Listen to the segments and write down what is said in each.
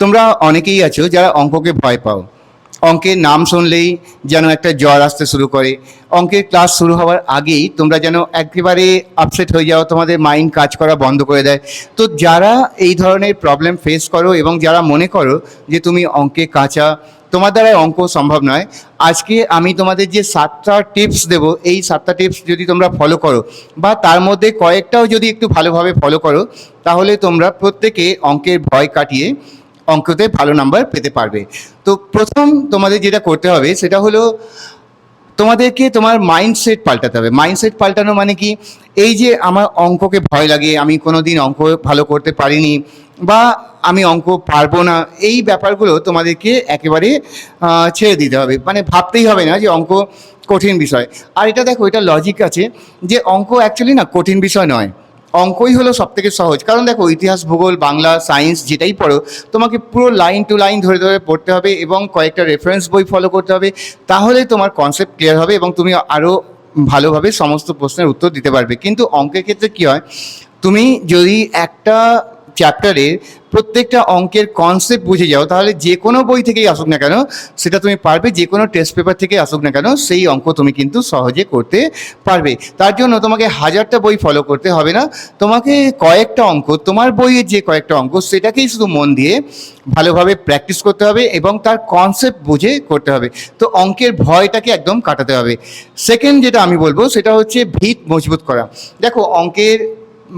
তোমরা অনেকেই আছো যারা অঙ্ককে ভয় পাও। অঙ্কের নাম শুনলেই যেন একটা জ্বর আসতে শুরু করে। অঙ্কের ক্লাস শুরু হওয়ার আগেই তোমরা যেন একেবারে আপসেট হয়ে যাও, তোমাদের মাইন্ড কাজ করা বন্ধ করে দেয়। তো যারা এই ধরনের প্রবলেম ফেস করো এবং যারা মনে করো যে তুমি অঙ্কে কাঁচা, তোমার দ্বারা অঙ্ক সম্ভব নয়। আজকে আমি তোমাদের যে সাতটা টিপস দেব, এই সাতটা টিপস যদি তোমরা ফলো করো বা তার মধ্যে কয়েকটাও যদি একটু ভালোভাবে ফলো করো, তাহলে তোমরা প্রত্যেকে অঙ্কের ভয় কাটিয়ে অঙ্কতে ভালো নাম্বার পেতে পারবে। তো প্রথম তোমাদের যেটা করতে হবে, সেটা হলো তোমাদেরকে তোমার মাইন্ডসেট পাল্টাতে হবে। মাইন্ডসেট পাল্টানো মানে কি? এই যে আমার অঙ্ককে ভয় লাগে, আমি কোনো দিন অঙ্ক ভালো করতে পারিনি বা আমি অঙ্ক পারব না, এই ব্যাপারগুলো তোমাদেরকে একেবারে ছেড়ে দিতে হবে। মানে ভাবতেই হবে না যে অঙ্ক কঠিন বিষয়। আর এটা দেখো, এটা লজিক আছে যে অঙ্ক অ্যাকচুয়ালি না কঠিন বিষয় নয়। অঙ্কই হলো সব থেকে সহজ। কারণ দেখো, ইতিহাস, ভূগোল, বাংলা সায়েন্স যেটাই পড়ো, তোমাকে পুরো লাইন টু লাইন ধরে ধরে পড়তে হবে এবং কয়েকটা রেফারেন্স বই ফলো করতে হবে তাহলে তোমার কনসেপ্ট ক্লিয়ার হবে এবং তুমি আরও ভালোভাবে সমস্ত প্রশ্নের উত্তর দিতে পারবে। কিন্তু অঙ্কের ক্ষেত্রে কী হয়, তুমি যদি একটা চ্যাপ্টারের প্রত্যেকটা অঙ্কের কনসেপ্ট বুঝে যাও, তাহলে যে কোনো বই থেকেই আসুক না কেন, সেটা তুমি পারবে, যে কোনো টেস্ট পেপার থেকে আসুক না কেন, সেই অঙ্ক তুমি কিন্তু সহজে করতে পারবে। তার জন্য তোমাকে হাজারটা বই ফলো করতে হবে না। তোমাকে কয়েকটা অঙ্ক, তোমার বইয়ের যে কয়েকটা অঙ্ক, সেটাকেই শুধু মন দিয়ে ভালোভাবে প্র্যাকটিস করতে হবে এবং তার কনসেপ্ট বুঝে করতে হবে। তো অঙ্কের ভয়টাকে একদম কাটাতে হবে। সেকেন্ড যেটা আমি বলব, সেটা হচ্ছে ভিত মজবুত করা। দেখো, অঙ্কের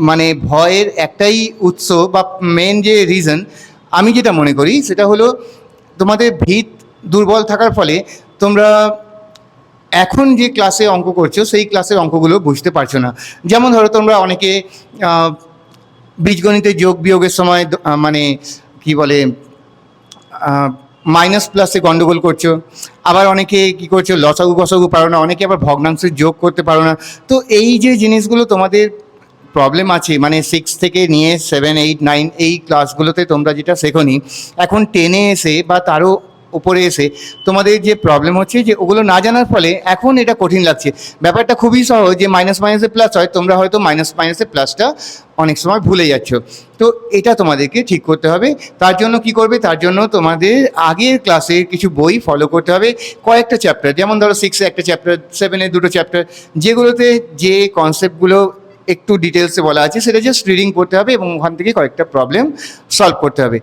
মানে ভয়ের একটাই উৎস বা মেন যে রিজন আমি যেটা মনে করি সেটা হলো তোমাদের ভিত দুর্বল থাকার ফলে তোমরা এখন যে ক্লাসে অঙ্ক করছ, সেই ক্লাসের অঙ্কগুলো বুঝতে পারছ না। যেমন ধরো তোমরা অনেকে বীজগণিতে যোগ বিয়োগের সময় মানে কি বলে মাইনাস প্লাসে গন্ডগোল করছ। আবার অনেকে কি করছ লসাগু গসাগু পারো না, অনেকে আবার ভগ্নাংশের যোগ করতে পারো না। তো এই যে জিনিসগুলো তোমাদের প্রবলেম আছে মানে সিক্স থেকে নিয়ে সেভেন এইট নাইন এই ক্লাসগুলোতে তোমরা যেটা শেখোনি, এখন টেনে এসে বা তারও উপরে এসে তোমাদের যে প্রবলেম হচ্ছে যে ওগুলো না জানার ফলে এখন এটা কঠিন লাগছে। ব্যাপারটা খুবই সহজ যে মাইনাস মাইনাসে প্লাস হয়, তোমরা হয়তো মাইনাস মাইনাসে প্লাসটা অনেক সময় ভুলে যাচ্ছ। তো এটা তোমাদেরকে ঠিক করতে হবে। তার জন্য কি করবে? তার জন্য তোমাদের আগের ক্লাসে কিছু বই ফলো করতে হবে। কয়েকটা চ্যাপ্টার যেমন ধরো সিক্সে একটা চ্যাপ্টার সেভেনে দুটো চ্যাপ্টার যেগুলোতে যে কনসেপ্টগুলো একটু ডিটেলসে বলা আছে, সেটা জাস্ট রিডিং করতে হবে এবং ওখান থেকে কয়েকটা প্রবলেম সলভ করতে হবে।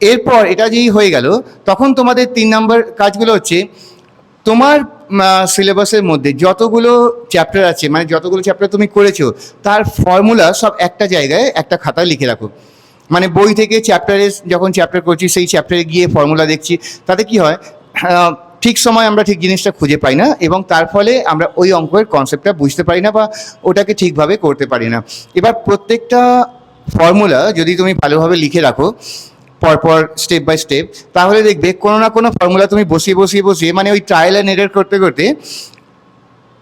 এরপর এটা যেই হয়ে গেল, তখন তোমাদের তিন নম্বর কাজগুলো হচ্ছে, তোমার সিলেবাসের মধ্যে যতগুলো চ্যাপ্টার আছে মানে যতগুলো চ্যাপ্টার তুমি করেছ, তার ফর্মুলা সব একটা জায়গায়, একটা খাতায় লিখে রাখো। মানে বই থেকে চ্যাপ্টারে যখন চ্যাপ্টার করছি, সেই চ্যাপ্টারে গিয়ে ফর্মুলা দেখছি, তাতে কি হয় ঠিক সময় আমরা ঠিক জিনিসটা খুঁজে পাই না এবং তার ফলে আমরা ওই অঙ্কের কনসেপ্টটা বুঝতে পারি না বা ওটাকে ঠিকভাবে করতে পারি না। এবার প্রত্যেকটা ফর্মুলা যদি তুমি ভালোভাবে লিখে রাখো, পরপর স্টেপ বাই স্টেপ তাহলে দেখবে কোনো না কোনো ফর্মুলা তুমি বসিয়ে বসিয়ে বসিয়ে মানে ওই ট্রায়াল অ্যান্ড এরর করতে করতে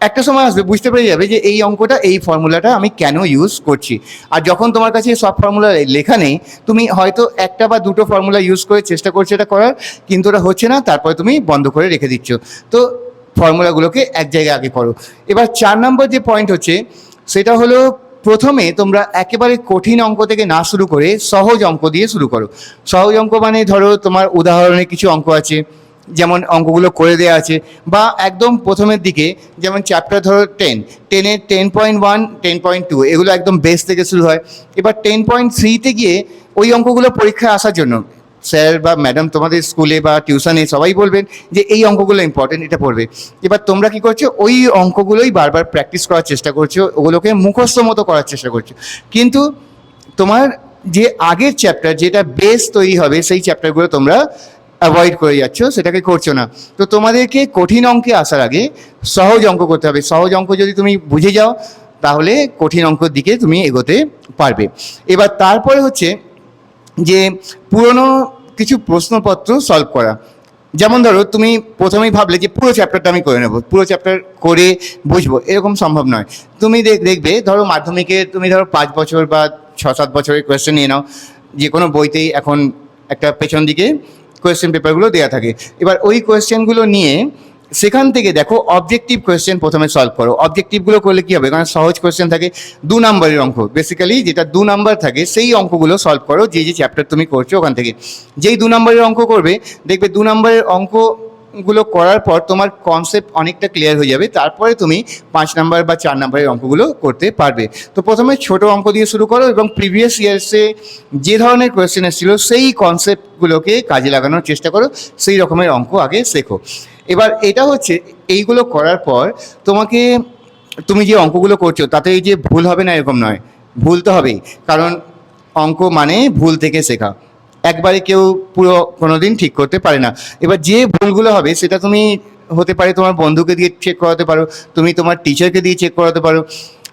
একটা সময় আসবে, বুঝতে পেরে যাবে যে এই অঙ্কটা, এই ফর্মুলাটা আমি কেন ইউজ করছি। আর যখন তোমার কাছে সব ফর্মুলা লেখা নেই, তুমি হয়তো একটা বা দুটো ফর্মুলা ইউজ করে চেষ্টা করছ এটা করার, কিন্তু ওটা হচ্ছে না, তারপরে তুমি বন্ধ করে রেখে দিচ্ছ। তো ফর্মুলাগুলোকে এক জায়গায় আগে করো। এবার চার নম্বর যে পয়েন্ট হচ্ছে, সেটা হলো প্রথমে তোমরা একেবারে কঠিন অঙ্ক থেকে না শুরু করে সহজ অঙ্ক দিয়ে শুরু করো। সহজ অঙ্ক মানে ধরো তোমার উদাহরণে কিছু অঙ্ক আছে যেমন অঙ্কগুলো করে দেওয়া আছে, বা একদম প্রথমের দিকে যেমন চ্যাপ্টার ধরো টেন টেনের ten point one ten point two এগুলো একদম বেস থেকে শুরু হয়। এবার টেন পয়েন্ট থ্রিতে গিয়ে ওই অঙ্কগুলো পরীক্ষায় আসার জন্য স্যার বা ম্যাডাম তোমাদের স্কুলে বা টিউশনে সবাই বলবেন যে এই অঙ্কগুলো ইম্পর্টেন্ট এটা পড়বে। এবার তোমরা কি করছ? ওই অঙ্কগুলোই বারবার প্র্যাকটিস করার চেষ্টা করছ, ওগুলোকে মুখস্থ মতো করার চেষ্টা করছ। কিন্তু তোমার যে আগের চ্যাপ্টার যেটা বেস তৈরি হবে, সেই চ্যাপ্টারগুলো তোমরা অ্যাভয়েড করে যাচ্ছ, সেটাকে করছ না। তো তোমাদেরকে কঠিন অঙ্কে আসার আগে সহজ অঙ্ক করতে হবে। সহজ অঙ্ক যদি তুমি বুঝে যাও, তাহলে কঠিন অঙ্কের দিকে তুমি এগোতে পারবে। এবার তারপরে হচ্ছে যে পুরনো কিছু প্রশ্নপত্র সলভ করা। যেমন ধরো, তুমি প্রথমেই ভাবলে যে পুরো চ্যাপ্টারটা আমি করে নেব, পুরো চ্যাপ্টার করে বুঝব, এরকম সম্ভব নয়। তুমি দেখ- দেখবে, ধরো মাধ্যমিকে তুমি ধরো পাঁচ বছর বা ছ সাত বছরের কোয়েশ্চেন নিয়ে নাও। যে কোনো বইতেই এখন একটা পেছন দিকে কোয়েশ্চেন পেপারগুলো দেওয়া থাকে। এবার ওই কোয়েশ্চেনগুলো নিয়ে সেখান থেকে দেখো অবজেক্টিভ কোয়েশ্চেন প্রথমে সলভ করো। অবজেক্টিভগুলো করলে কি হবে? কারণ সহজ কোয়েশ্চেন থাকে। দু নম্বরের অঙ্ক। বেসিক্যালি যেটা দু নম্বর থাকে, সেই অঙ্কগুলো সলভ করো। যে যে চ্যাপ্টার তুমি করছ ওখান থেকে। যেই দু নম্বরের অঙ্ক করবে, দেখবে দু নাম্বারের অঙ্কগুলো করার পর তোমার কনসেপ্ট অনেকটা ক্লিয়ার হয়ে যাবে। তারপরে তুমি পাঁচ নাম্বার বা চার নাম্বারের অঙ্কগুলো করতে পারবে। তো প্রথমে ছোট অঙ্ক দিয়ে শুরু করো এবং প্রিভিয়াস ইয়ার্সে যে ধরনের কোয়েশ্চেন এসেছিল, সেই কনসেপ্টগুলোকে কাজে লাগানোর চেষ্টা করো। সেই রকমের অঙ্ক আগে শেখো। এবার এটা হচ্ছে, এইগুলো করার পর তোমাকে, তুমি যে অঙ্কগুলো করছ, তাতে এই যে ভুল হবে না এরকম নয়। ভুল তো হবেই। কারণ অঙ্ক মানে ভুল থেকে শেখা। একবারে কেউ পুরো কোনোদিন ঠিক করতে পারে না। এবার যে ভুলগুলো হবে, সেটা তুমি হতে পারে তোমার বন্ধুকে দিয়ে চেক করাতে পারো, তুমি তোমার টিচারকে দিয়ে চেক করাতে পারো।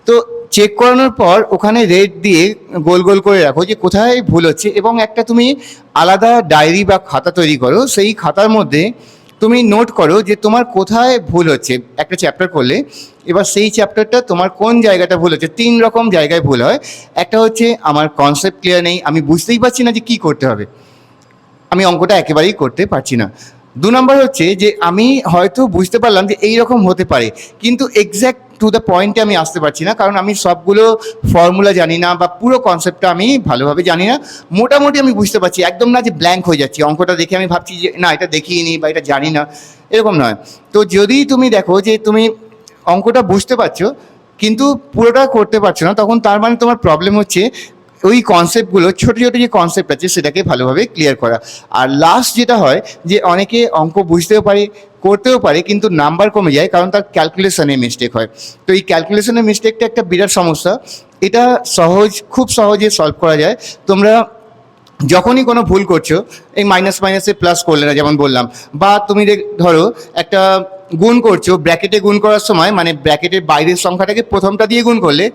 তো চেক করানোর পর ওখানে রেড দিয়ে গোল গোল করে রাখো যে কোথায় ভুল হচ্ছে এবং একটা তুমি আলাদা ডায়েরি বা খাতা তৈরি করো, সেই খাতার মধ্যে তুমি নোট করো যে তোমার কোথায় ভুল হচ্ছে। একটা চ্যাপ্টার করলে, এবার সেই চ্যাপ্টারটা তোমার কোন জায়গাটা ভুল হচ্ছে? তিন রকম জায়গায় ভুল হয়। একটা হচ্ছে, আমার কনসেপ্ট ক্লিয়ার নেই, আমি বুঝতেই পারছি না যে কি করতে হবে। আমি অঙ্কটা একেবারেই করতে পারছি না। দু নম্বর হচ্ছে যে, আমি হয়তো বুঝতে পারলাম যে এই রকম হতে পারে, কিন্তু এক্স্যাক্ট টু দ্য পয়েন্টে আমি আসতে পারছি না, কারণ আমি সবগুলো ফর্মুলা জানি না বা পুরো কনসেপ্টটা আমি ভালোভাবে জানি না। মোটামুটি আমি বুঝতে পারছি, একদম না যে ব্ল্যাঙ্ক হয়ে যাচ্ছি। অঙ্কটা দেখে আমি ভাবছি যে, না, এটা দেখিয়ে নি বা এটা জানি না, এরকম নয়। তো যদি তুমি দেখো যে তুমি অঙ্কটা বুঝতে পারছ, কিন্তু পুরোটা করতে পারছ না, তখন তার মানে তোমার প্রবলেম হচ্ছে ওই কনসেপ্টগুলো ছোট ছোট যে কনসেপ্ট আছে, সেটাকে ভালোভাবে ক্লিয়ার করা। আর লাস্ট যেটা হয়, যে অনেকে অঙ্ক বুঝতেও পারে, করতেও পারে, কিন্তু নাম্বার কমে যায়, কারণ তার ক্যালকুলেশনে মিস্টেক হয়। তো এই ক্যালকুলেশনের মিস্টেকটা একটা বিরাট সমস্যা। এটা সহজ, খুব সহজে সলভ করা যায়। তোমরা যখনই কোনো ভুল করছ, এই মাইনাস মাইনাসে প্লাস করলে না, যেমন বললাম। বা তুমি ধরো একটা গুণ করছ ব্র্যাকেটে গুণ করার সময় মানে ব্র্যাকেটের বাইরের সংখ্যাটাকে প্রথমটা দিয়ে গুণ করলে,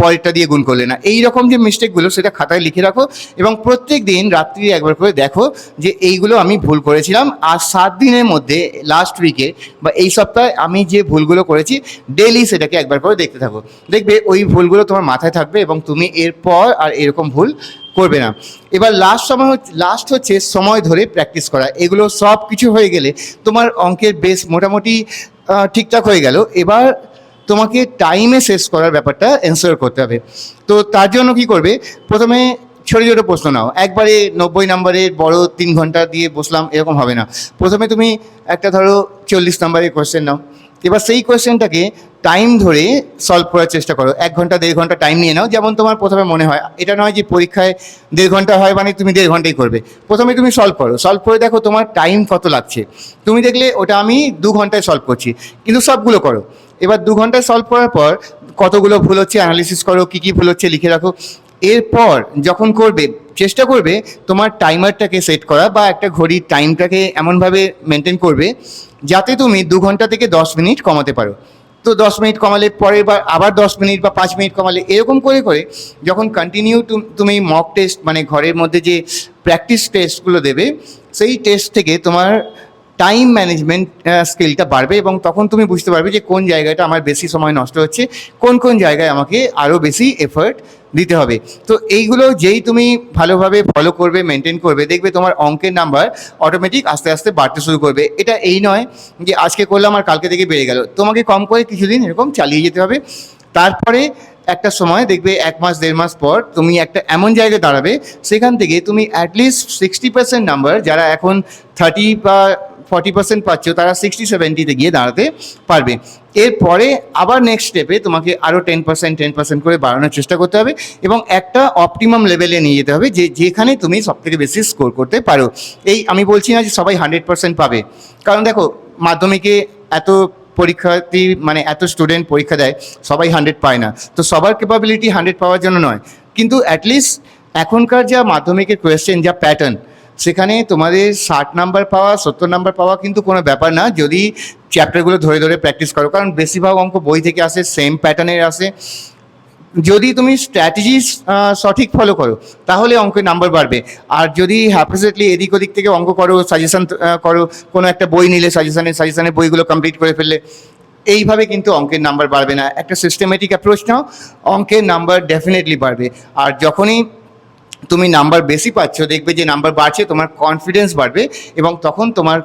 পরেরটা দিয়ে গুণ করলে না। এই রকম যে মিস্টেকগুলো সেটা খাতায় লিখে রাখো এবং প্রত্যেক দিন রাত্রি একবার করে দেখো যে এইগুলো আমি ভুল করেছিলাম। আর সাত দিনের মধ্যে লাস্ট উইকে বা এই সপ্তাহে আমি যে ভুলগুলো করেছি ডেলি সেটাকে একবার করে দেখতে থাকো। দেখবে ওই ভুলগুলো তোমার মাথায় থাকবে এবং তুমি এরপর আর এরকম ভুল করবে না। এবার লাস্ট সময় লাস্ট হচ্ছে সময় ধরে প্র্যাকটিস করা। এগুলো সব কিছু হয়ে গেলে তোমার অঙ্কের বেস মোটামুটি ঠিকঠাক হয়ে গেল। এবার তোমাকে টাইমে শেষ করার ব্যাপারটা এনশোর করতে হবে। তো তার জন্য কি করবে? প্রথমে ছোটো ছোটো প্রশ্ন নাও। একবারে নব্বই নম্বরের বড় তিন ঘণ্টা দিয়ে বসলাম, এরকম হবে না। প্রথমে তুমি একটা ধরো চল্লিশ নম্বরের কোয়েশ্চেন নাও। এবার সেই কোয়েশ্চেনটাকে টাইম ধরে সলভ করার চেষ্টা করো। এক ঘণ্টা, দেড় ঘণ্টা টাইম নিয়ে নাও। যেমন তোমার প্রথমে মনে হয়, এটা নয় যে পরীক্ষায় দেড় ঘণ্টা হয় মানে তুমি দেড় ঘন্টাই করবে। প্রথমে তুমি সলভ করো। সলভ করে দেখো তোমার টাইম কত লাগছে। তুমি দেখলে ওটা আমি দু ঘন্টায় সলভ করছি। কিন্তু সবগুলো করো। এবার দু ঘন্টায় সলভ করার পর কতগুলো ভুল হচ্ছে অ্যানালিসিস করো, কী কী ভুল হচ্ছে, লিখে রাখো। এরপর যখন করবে চেষ্টা করবে তোমার টাইমারটাকে সেট করা বা একটা ঘড়ির টাইমটাকে এমনভাবে মেনটেন করবে যাতে তুমি দু ঘণ্টা থেকে দশ মিনিট কমাতে পারো। তো দশ মিনিট কমালে পরের বার আবার দশ মিনিট বা পাঁচ মিনিট কমালে এরকম করে করে যখন কন্টিনিউ তুমি মক টেস্ট মানে ঘরের মধ্যে যে প্র্যাকটিস টেস্টগুলো দেবে, সেই টেস্ট থেকে তোমার টাইম ম্যানেজমেন্ট স্কিলটা বাড়বে এবং তখন তুমি বুঝতে পারবে যে কোন জায়গাটা আমার বেশি সময় নষ্ট হচ্ছে, কোন কোন জায়গায় আমাকে আরও বেশি এফার্ট দিতে হবে। তো এইগুলো যেই তুমি ভালোভাবে ফলো করবে মেনটেন করবে, দেখবে তোমার অঙ্কের নাম্বার অটোমেটিক আস্তে আস্তে বাড়তে শুরু করবে। এটা এই নয় যে আজকে করলাম আর কালকে থেকে বেড়ে গেল। তোমাকে কম করে কিছুদিন এরকম চালিয়ে যেতে হবে। তারপরে একটা সময় দেখবে এক মাস, দেড় মাস পর তুমি একটা এমন জায়গায় দাঁড়াবে, সেখান থেকে তুমি অ্যাটলিস্ট সিক্সটি পার্সেন্ট নাম্বার যারা এখন থার্টি বা ফর্টি পার্সেন্ট পাচ্ছ, তারা সিক্সটি সেভেন্টিতে গিয়ে দাঁড়াতে পারবে। এরপরে আবার নেক্সট স্টেপে তোমাকে আরও টেন পার্সেন্ট টেন পার্সেন্ট করে বাড়ানোর চেষ্টা করতে হবে এবং একটা অপটিমাম লেভেলে নিয়ে যেতে হবে যে যেখানে তুমি সবথেকে বেশি স্কোর করতে পারো। এই আমি বলছি না যে সবাই হান্ড্রেড পার্সেন্ট পাবে। কারণ দেখো, মাধ্যমিকে এত পরীক্ষার্থী মানে এত স্টুডেন্ট পরীক্ষা দেয়, সবাই হান্ড্রেড পায় না। তো সবার ক্যাপাবিলিটি হান্ড্রেড পাওয়ার জন্য নয়। কিন্তু অ্যাটলিস্ট এখনকার যা মাধ্যমিকের কোয়েশ্চেন যা প্যাটার্ন সেখানে তোমাদের ষাট নাম্বার পাওয়া, সত্তর নাম্বার পাওয়া কিন্তু কোনো ব্যাপার না। যদি চ্যাপ্টারগুলো ধরে ধরে প্র্যাকটিস করো, কারণ বেশিরভাগ অঙ্ক বই থেকে আসে সেম প্যাটার্নের আসে। যদি তুমি স্ট্র্যাটেজি সঠিক ফলো করো, তাহলে অঙ্কের নাম্বার বাড়বে। আর যদি হ্যাপাসেটলি এদিক ওদিক থেকে অঙ্ক করো সাজেশান করো, কোনো একটা বই নিলে সাজেশনের সাজেশানের বইগুলো কমপ্লিট করে ফেললে, এইভাবে কিন্তু অঙ্কের নাম্বার বাড়বে না। একটা সিস্টেমেটিক অ্যাপ্রোচ নাও, অঙ্কের নাম্বার ডেফিনেটলি বাড়বে। আর যখনই তুমি নাম্বার বেশি পাচ্ছ, দেখবে যে নাম্বার বাড়ছে, তোমার কনফিডেন্স বাড়বে এবং তখন তোমার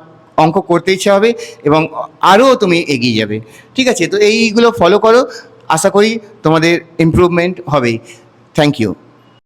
অঙ্ক করতে ইচ্ছা হবে এবং আরও তুমি এগিয়ে যাবে। ঠিক আছে? তো এইগুলো ফলো করো। আশা করি তোমাদের ইম্প্রুভমেন্ট হবেই। Thank you